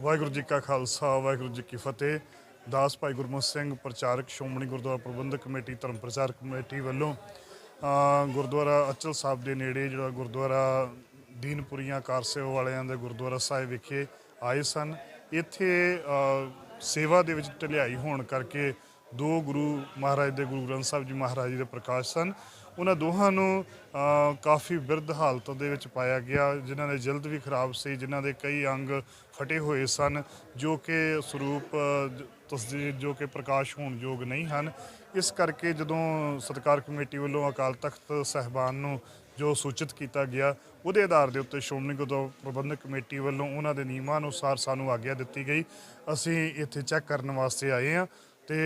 ਵਾਹਿਗੁਰੂ ਜੀ ਕਾ ਖਾਲਸਾ, ਵਾਹਿਗੁਰੂ ਜੀ ਕੀ ਫਤਿਹ। ਦਾਸ ਭਾਈ ਗੁਰਮੁਖ ਸਿੰਘ, ਪ੍ਰਚਾਰਕ ਸ਼੍ਰੋਮਣੀ ਗੁਰਦੁਆਰਾ ਪ੍ਰਬੰਧਕ ਕਮੇਟੀ, ਧਰਮ ਪ੍ਰਚਾਰ ਕਮੇਟੀ ਵੱਲੋਂ ਗੁਰਦੁਆਰਾ ਅਚਲ ਸਾਹਿਬ ਦੇ ਨੇੜੇ ਜਿਹੜਾ ਗੁਰਦੁਆਰਾ ਦੀਨਪੁਰੀਆਂ ਕਾਰ ਸੇਵਾ ਵਾਲਿਆਂ ਦੇ ਗੁਰਦੁਆਰਾ ਸਾਹਿਬ ਵਿਖੇ ਆਏ ਸਨ। ਇੱਥੇ ਸੇਵਾ ਦੇ ਵਿੱਚ ਢਲਿਆਈ ਹੋਣ ਕਰਕੇ ਦੋ ਗੁਰੂ ਮਹਾਰਾਜ ਦੇ, ਗੁਰੂ ਗ੍ਰੰਥ ਸਾਹਿਬ ਜੀ ਮਹਾਰਾਜ ਜੀ ਦੇ ਪ੍ਰਕਾਸ਼ ਸਨ। ਉਹਨਾਂ ਦੋਹਾਂ ਨੂੰ ਕਾਫੀ ਬਿਰਧ ਹਾਲਤ ਦੇ ਵਿੱਚ ਪਾਇਆ ਗਿਆ ਜਿਨ੍ਹਾਂ ਦੇ ਜਲਦ ਵੀ ਖਰਾਬ ਸੀ ਜਿਨ੍ਹਾਂ ਦੇ ਕਈ ਅੰਗ ਫਟੇ ਹੋਏ ਸਨ ਜੋ ਕਿ ਸਰੂਪ ਅ, ਤਸਦੀਰ ਜੋ ਕਿ ਪ੍ਰਕਾਸ਼ ਹੋਣ ਯੋਗ ਨਹੀਂ ਹਨ। ਇਸ ਕਰਕੇ ਜਦੋਂ ਸਤਕਾਰ ਕਮੇਟੀ ਵੱਲੋਂ ਅਕਾਲ ਤਖਤ ਸਹਿਬਾਨ ਨੂੰ ਜੋ ਸੂਚਿਤ ਕੀਤਾ ਗਿਆ ਉਹਦੇ ਆਧਾਰ ਦੇ ਉੱਤੇ ਸ਼੍ਰੋਮਣੀ ਗੁਰਦੁਆਰਾ ਪ੍ਰਬੰਧਕ ਕਮੇਟੀ ਵੱਲੋਂ ਉਹਨਾਂ ਦੇ ਨਿਯਮਾਂ ਅਨੁਸਾਰ ਸਾਨੂੰ ਆਗਿਆ ਦਿੱਤੀ ਗਈ। ਅਸੀਂ ਇੱਥੇ ਚੈੱਕ ਕਰਨ ਵਾਸਤੇ ਆਏ ਹਾਂ। ਤੇ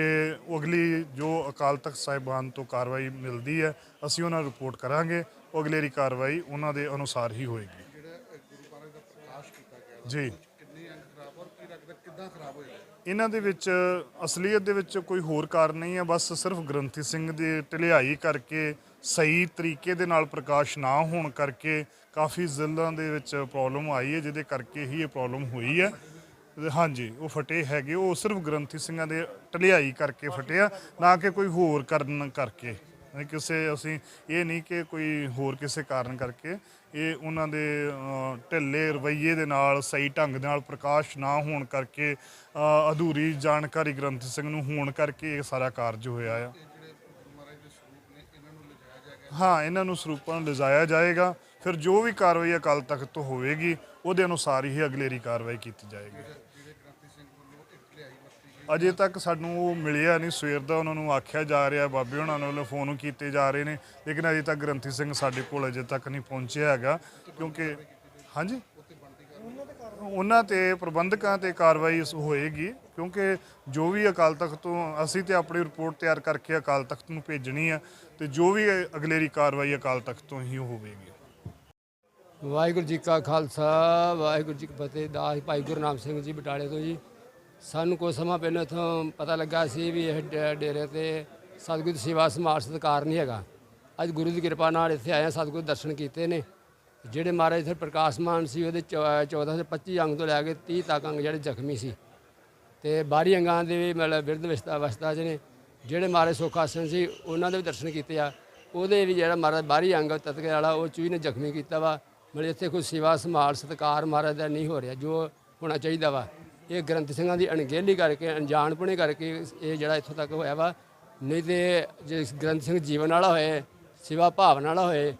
ਅਗਲੀ ਜੋ ਅਕਾਲ ਤਖਤ ਸਾਹਿਬਾਨ ਤੋਂ ਕਾਰਵਾਈ ਮਿਲਦੀ ਹੈ, ਅਸੀਂ ਉਹਨਾਂ ਨੂੰ ਰਿਪੋਰਟ ਕਰਾਂਗੇ। ਉਹ ਅਗਲੇਰੀ ਕਾਰਵਾਈ ਉਹਨਾਂ ਦੇ ਅਨੁਸਾਰ ਹੀ ਹੋਏਗੀ। ਜੀ। ਇਹਨਾਂ ਦੇ ਵਿੱਚ, ਅਸਲੀਅਤ ਦੇ ਵਿੱਚ ਕੋਈ ਹੋਰ ਕਾਰਨ ਨਹੀਂ ਹੈ, ਬਸ ਸਿਰਫ ਗ੍ਰੰਥੀ ਸਿੰਘ ਦੀ ਢਲਿਆਈ ਕਰਕੇ, ਸਹੀ ਤਰੀਕੇ ਦੇ ਨਾਲ ਪ੍ਰਕਾਸ਼ ਨਾ ਹੋਣ ਕਰਕੇ ਕਾਫੀ ਜ਼ਿਲ੍ਹਿਆਂ ਦੇ ਵਿੱਚ ਪ੍ਰੋਬਲਮ ਆਈ ਹੈ, ਜਿਹਦੇ ਕਰਕੇ ਹੀ ਇਹ ਪ੍ਰੋਬਲਮ ਹੋਈ ਹੈ। ਹਾਂਜੀ, ਉਹ ਫਟੇ ਹੈਗੇ, ਉਹ ਸਿਰਫ ਗ੍ਰੰਥੀ ਸਿੰਘਾਂ ਦੇ ਢਲਿਆਈ ਕਰਕੇ ਫਟਿਆ ਨਾ ਕਿ ਕੋਈ ਹੋਰ ਕਰਨ ਕਰਕੇ। ਨਹੀਂ ਕਿਸੇ ਅਸੀਂ ਇਹ ਨਹੀਂ ਕਿ ਕੋਈ ਹੋਰ ਕਿਸੇ ਕਾਰਨ ਕਰਕੇ, ਇਹ ਉਹਨਾਂ ਦੇ ਢਿੱਲੇ ਰਵੱਈਏ ਦੇ ਨਾਲ, ਸਹੀ ਢੰਗ ਦੇ ਨਾਲ ਪ੍ਰਕਾਸ਼ ਨਾ ਹੋਣ ਕਰਕੇ ਅਧੂਰੀ ਜਾਣਕਾਰੀ ਗ੍ਰੰਥ ਸਿੰਘ ਨੂੰ ਹੋਣ ਕਰਕੇ ਇਹ ਸਾਰਾ ਕਾਰਜ ਹੋਇਆ ਆ। ਹਾਂ, ਇਹਨਾਂ ਨੂੰ ਸਰੂਪਾਂ ਨੂੰ ਲਿਜਾਇਆ ਜਾਏਗਾ, ਫਿਰ ਜੋ ਵੀ ਕਾਰਵਾਈ ਅਕਾਲ ਤਖਤ ਤੋਂ ਹੋਵੇਗੀ ਉਹਦੇ ਅਨੁਸਾਰ ਹੀ ਅਗਲੇਰੀ ਕਾਰਵਾਈ ਕੀਤੀ ਜਾਏਗੀ। ਅਜੇ ਤੱਕ ਸਾਨੂੰ ਉਹ ਮਿਲਿਆ ਨਹੀਂ। ਸਵੇਰ ਦਾ ਉਹਨਾਂ ਨੂੰ ਆਖਿਆ ਜਾ ਰਿਹਾ, ਬਾਬੇ ਉਹਨਾਂ ਨੂੰ ਵੱਲੋਂ ਫੋਨ ਕੀਤੇ ਜਾ ਰਹੇ ਨੇ। ਲੇਕਿਨ ਅਜੇ ਤੱਕ ਗ੍ਰੰਥੀ ਸਿੰਘ ਸਾਡੇ ਕੋਲ ਅਜੇ ਤੱਕ ਨਹੀਂ ਪਹੁੰਚਿਆ ਹੈਗਾ, ਕਿਉਂਕਿ ਹਾਂਜੀ? ਉਹਨਾਂ ਤੇ ਪ੍ਰਬੰਧਕਾਂ ਤੇ ਕਾਰਵਾਈ ਹੋਏਗੀ, ਕਿਉਂਕਿ ਜੋ ਵੀ ਅਕਾਲ ਤਖਤ ਤੋਂ ਅਸੀਂ ਤੇ ਆਪਣੀ ਰਿਪੋਰਟ ਤਿਆਰ ਕਰਕੇ ਅਕਾਲ ਤਖਤ ਨੂੰ ਭੇਜਣੀ ਆ, ਤੇ ਜੋ ਵੀ ਅਗਲੇਰੀ ਕਾਰਵਾਈ ਅਕਾਲ ਤਖਤ ਤੋਂ ਹੀ ਹੋਵੇਗੀ। ਵਾਹਿਗੁਰੂ ਜੀ ਕਾ ਖਾਲਸਾ, ਵਾਹਿਗੁਰੂ ਜੀ ਕੀ ਫਤਿਹ। ਦਾਸ ਭਾਈ ਗੁਰਨਾਮ ਸਿੰਘ ਜੀ ਬਟਾਲੇ ਤੋਂ ਜੀ। ਸਾਨੂੰ ਕੁਝ ਸਮਾਂ ਪਹਿਲਾਂ ਇੱਥੋਂ ਪਤਾ ਲੱਗਾ ਸੀ ਵੀ ਇਹ ਡੇ- ਡੇਰੇ ਤੇ ਸਤਿਗੁਰੂ ਦੀ ਸੇਵਾ, ਸਮਾਜ ਸਤਿਕਾਰ ਨਹੀਂ ਹੈਗਾ। ਅੱਜ ਗੁਰੂ ਦੀ ਕਿਰਪਾ ਨਾਲ ਇੱਥੇ ਆਏ ਹਾਂ, ਸਤਿਗੁਰੂ ਦੇ ਦਰਸ਼ਨ ਕੀਤੇ ਨੇ। ਜਿਹੜੇ ਮਹਾਰਾਜ ਇੱਥੇ ਪ੍ਰਕਾਸ਼ਮਾਨ ਸੀ, ਉਹਦੇ ਚੌ- 14 ਤੋਂ 25 ਅੰਗ ਤੋਂ ਲੈ ਕੇ 30 ਤੱਕ ਅੰਗ ਜਿਹੜੇ ਜ਼ਖਮੀ ਸੀ। ਤੇ ਬਾਹਰੀ ਅੰਗਾਂ ਦੇ ਵੀ ਮਤਲਬ ਬਿਰਧ ਅਵਸਥਾ ਅਵਸਥਾ 'ਚ ਨੇ। ਜਿਹੜੇ ਮਹਾਰਾਜ ਸੁਖਾਸਨ ਸੀ, ਉਹਨਾਂ ਦੇ ਵੀ ਦਰਸ਼ਨ ਕੀਤੇ ਆ। ਉਹਦੇ ਵੀ ਜਿਹੜਾ ਮਹਾਰਾਜ ਬਾਹਰੀ ਅੰਗ ਤਤਕੇ ਵਾਲਾ, ਉਹ ਚੂਹੀ ਨੇ ਜ਼ਖਮੀ ਕੀਤਾ ਵਾ। ਮਤਲਬ ਇੱਥੇ ਕੋਈ ਸੇਵਾ ਸੰਭਾਲ, ਸਤਿਕਾਰ ਮਹਾਰਾਜ ਦਾ ਨਹੀਂ ਹੋ ਰਿਹਾ, ਜੋ ਹੋਣਾ ਚਾਹੀਦਾ ਵਾ। ਇਹ ਗ੍ਰੰਥ ਸਿੰਘਾਂ ਦੀ ਅਣਗਹਿਲੀ ਕਰਕੇ, ਅਣਜਾਣਪੁਣੇ ਕਰਕੇ ਇਹ ਜਿਹੜਾ ਇੱਥੋਂ ਤੱਕ ਹੋਇਆ ਵਾ। ਨਹੀਂ ਤੇ ਜੇ ਗ੍ਰੰਥ ਸਿੰਘ ਜੀਵਨ ਵਾਲਾ ਹੋਏ, ਸੇਵਾ ਭਾਵਨਾ ਵਾਲਾ ਹੋਏ,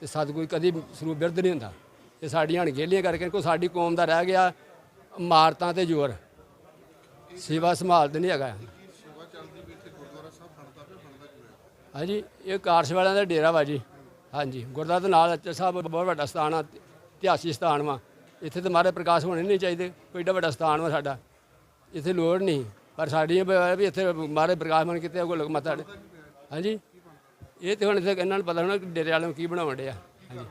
ਤੇ ਸਤਿਗੁਰੂ ਕਦੀ ਸਰੂਪ ਬਿਰਧ ਨਹੀਂ ਹੁੰਦਾ। ਇਹ ਸਾਡੀਆਂ ਅਣਗਹਿਲੀਆਂ ਕਰਕੇ ਕੋਈ ਸਾਡੀ ਕੌਮ ਦਾ ਰਹਿ ਗਿਆ, ਮਾਰਤਾਂ ਤੇ ਜ਼ੋਰ। ਸੇਵਾ ਸੰਭਾਲ ਤੇ ਨਹੀਂ ਹੈਗਾ। ਹਾਂਜੀ, ਇਹ ਕਾਰਸ਼ ਵਾਲਿਆਂ ਦਾ ਡੇਰਾ ਵਾ ਜੀ। ਹਾਂਜੀ ਗੁਰਦੁਆਰਾ ਦੇ ਨਾਲ ਅੱਚਾ ਸਾਹਿਬ ਬਹੁਤ ਵੱਡਾ ਸਥਾਨ ਆ ਇਤਿਹਾਸਿਕ ਸਥਾਨ ਵਾ। ਇੱਥੇ ਤਾਂ ਮਹਾਰਾਜ ਪ੍ਰਕਾਸ਼ ਹੋਣੇ ਨਹੀਂ ਚਾਹੀਦੇ ਕੋਈ ਏਡਾ ਵੱਡਾ ਸਥਾਨ ਵਾ ਸਾਡਾ। ਇੱਥੇ ਲੋੜ ਨਹੀਂ ਪਰ ਸਾਡੀ ਵੀ ਇੱਥੇ ਮਹਾਰਾਜ ਪ੍ਰਕਾਸ਼ ਮਨ ਕਿਤੇ ਕੋਈ ਮੱਥਾ ਟੇ- ਹਾਂਜੀ? ਇਹ ਤੇ ਹੁਣ ਇੱਥੇ ਇਹਨਾਂ ਨੂੰ ਪਤਾ ਹੋਣਾ ਕਿ ਡੇਰੇ ਵਾਲਿਆਂ ਨੂੰ ਕੀ ਬਣਾਉਣ ਡਿਆ ਹਾਂਜੀ।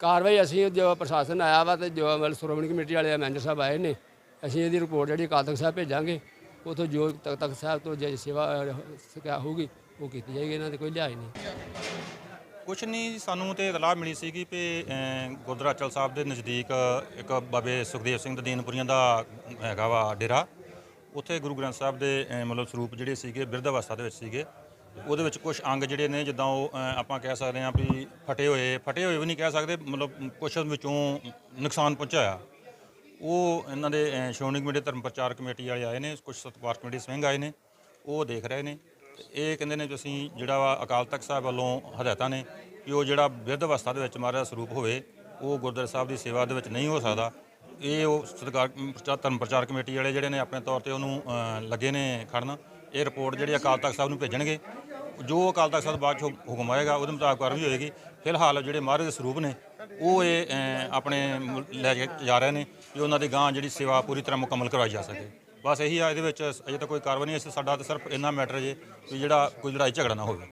ਕਾਰਵਾਈ ਅਸੀਂ ਜੋ ਪ੍ਰਸ਼ਾਸਨ ਆਇਆ ਵਾ ਤੇ ਜੋ ਮਤਲਬ ਸ਼੍ਰੋਮਣੀ ਕਮੇਟੀ ਵਾਲੇ ਮੈਨੇਜਰ ਸਾਹਿਬ ਆਏ ਨੇ ਅਸੀਂ ਇਹਦੀ ਰਿਪੋਰਟ ਜਿਹੜੀ ਅਕਾਲ ਤਖਤ ਸਾਹਿਬ ਭੇਜਾਂਗੇ ਉਥੋਂ ਜੋ ਤਖਤ ਤਖਤ ਸਾਹਿਬ ਤੋਂ ਜੇ ਸੇਵਾ ਅਹ, ਸਿਖਾ ਹੋਊਗੀ ਉਹ ਕੀਤੀ ਜਾਏਗੀ ਇਹਨਾਂ ਦੇ ਕੋਈ ਲਿਹਾਜ਼ ਨਹੀਂ। ਕੁਛ ਨਹੀਂ ਸਾਨੂੰ ਤੇ ਇਤਲਾਹ ਮਿਲੀ ਸੀਗੀ ਕਿ ਅਮ, ਗੁਰਦੁਆਰਾ ਅਚਲ ਸਾਹਿਬ ਦੇ ਨਜ਼ਦੀਕ ਇੱਕ ਬਾਬੇ ਸੁਖਦੇਵ ਸਿੰਘ ਦੇ ਦੀਨਪੁਰੀਆਂ ਦਾ ਹੈਗਾ ਵਾ ਡੇਰਾ। ਉੱਥੇ ਗੁਰੂ ਗ੍ਰੰਥ ਸਾਹਿਬ ਦੇ ਮਤਲਬ ਸਰੂਪ ਜਿਹੜੇ ਸੀਗੇ ਬਿਰਧ ਅਵਸਥਾ ਦੇ ਵਿੱਚ ਸੀਗੇ। ਉਹਦੇ ਵਿੱਚ ਕੁਝ ਅੰਗ ਜਿਹੜੇ ਨੇ ਜਿੱਦਾਂ ਉਹ ਆਪਾਂ ਕਹਿ ਸਕਦੇ ਹਾਂ ਵੀ ਫਟੇ ਹੋਏ ਫਟੇ ਹੋਏ ਵੀ ਨਹੀਂ ਕਹਿ ਸਕਦੇ ਮਤਲਬ ਕੁਝ ਵਿੱਚੋਂ ਨੁਕਸਾਨ ਪਹੁੰਚਾਇਆ। ਉਹ ਇਹਨਾਂ ਦੇ ਸ਼੍ਰੋਮਣੀ ਕਮੇਟੀ ਧਰਮ ਪ੍ਰਚਾਰ ਕਮੇਟੀ ਵਾਲੇ ਆਏ ਨੇ ਕੁਝ ਸਤਿਕਾਰ ਕਮੇਟੀ ਸਿੰਘ ਆਏ ਨੇ ਉਹ ਦੇਖ ਰਹੇ ਨੇ। ਇਹ ਕਹਿੰਦੇ ਨੇ ਕਿ ਅਸੀਂ ਜਿਹੜਾ ਵਾ ਅਕਾਲ ਤਖਤ ਸਾਹਿਬ ਵੱਲੋਂ ਹਦਾਇਤਾਂ ਨੇ ਕਿ ਉਹ ਜਿਹੜਾ ਬਿਰਧ ਅਵਸਥਾ ਦੇ ਵਿੱਚ ਮਹਾਰਾਜ ਸਰੂਪ ਹੋਵੇ, ਉਹ ਗੁਰਦੁਆਰਾ ਸਾਹਿਬ ਦੀ ਸੇਵਾ ਦੇ ਵਿੱਚ ਨਹੀਂ ਹੋ ਸਕਦਾ। ਇਹ ਉਹ ਸਤਿਕਾਰ ਧਰਮ ਪ੍ਰਚਾਰ ਕਮੇਟੀ ਵਾਲੇ ਜਿਹੜੇ ਨੇ ਆਪਣੇ ਤੌਰ ਤੇ ਉਹਨੂੰ ਲੱਗੇ ਨੇ ਖੜਨ। ਇਹ ਰਿਪੋਰਟ ਜਿਹੜੀ ਅਕਾਲ ਤਖਤ ਸਾਹਿਬ ਨੂੰ ਭੇਜਣਗੇ। ਜੋ ਅਕਾਲ ਤਖਤ ਸਾਹਿਬ ਬਾਅਦ 'ਚੋਂ ਹੁਕਮ ਆਏਗਾ, ਉਹਦੇ ਮੁਤਾਬਕ ਕਾਰਵਾਈ ਹੋਏਗੀ। ਫਿਲਹਾਲ ਜਿਹੜੇ ਮਹਾਰਾਜ ਦੇ ਸਰੂਪ ਨੇ, ਉਹ ਇਹ ਆਪਣੇ ਲੈ ਕੇ ਜਾ ਰਹੇ ਨੇ ਕਿ ਉਹਨਾਂ ਦੀ ਗਾਂ ਜਿਹੜੀ ਸੇਵਾ ਪੂਰੀ ਤਰ੍ਹਾਂ ਮੁਕੰਮਲ ਕਰਵਾਈ ਜਾ ਸਕੇ। ਬਸ ਇਹੀ ਆ, ਇਹਦੇ ਵਿੱਚ ਅਜੇ ਤਾਂ ਕੋਈ ਕਾਰਵਾਈ ਨਹੀਂ ਇਸ ਸਾਡਾ ਤਾਂ ਸਿਰਫ ਇੰਨਾ ਮੈਟਰ ਜੇ ਵੀ ਜਿਹੜਾ ਕੋਈ ਲੜਾਈ ਝਗੜਾ ਨਾ ਹੋਵੇ।